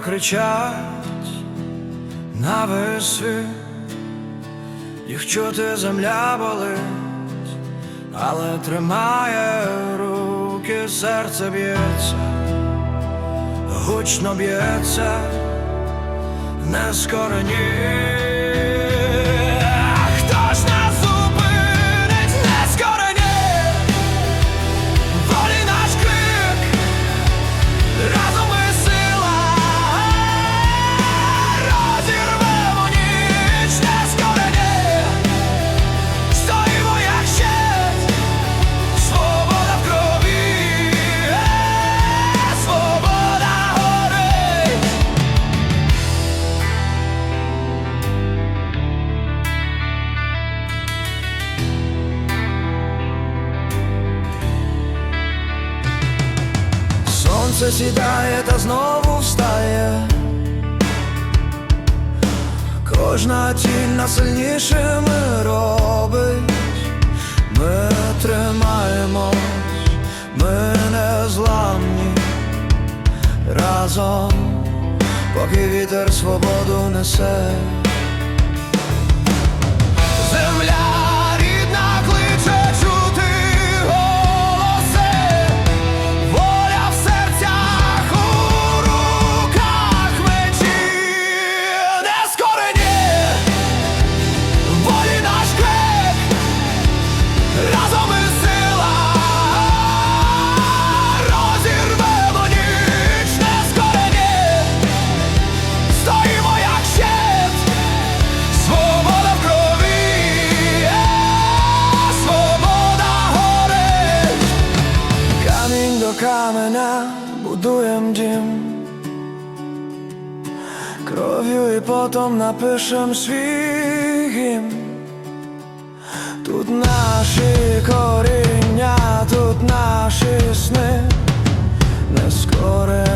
кричать на світ, їх чути земля болить, але тримає руки, серце б'ється, гучно б'ється, не скорені. Сонце сідає та знову встає. Кожна тінь нас сильнішими робить. Ми тримаємось, ми не зламні разом, поки вітер свободу несе. Каменя будуєм дім, кров'ю і потом напишем свій гімн. Тут наші коріння, тут наші сни, не люди,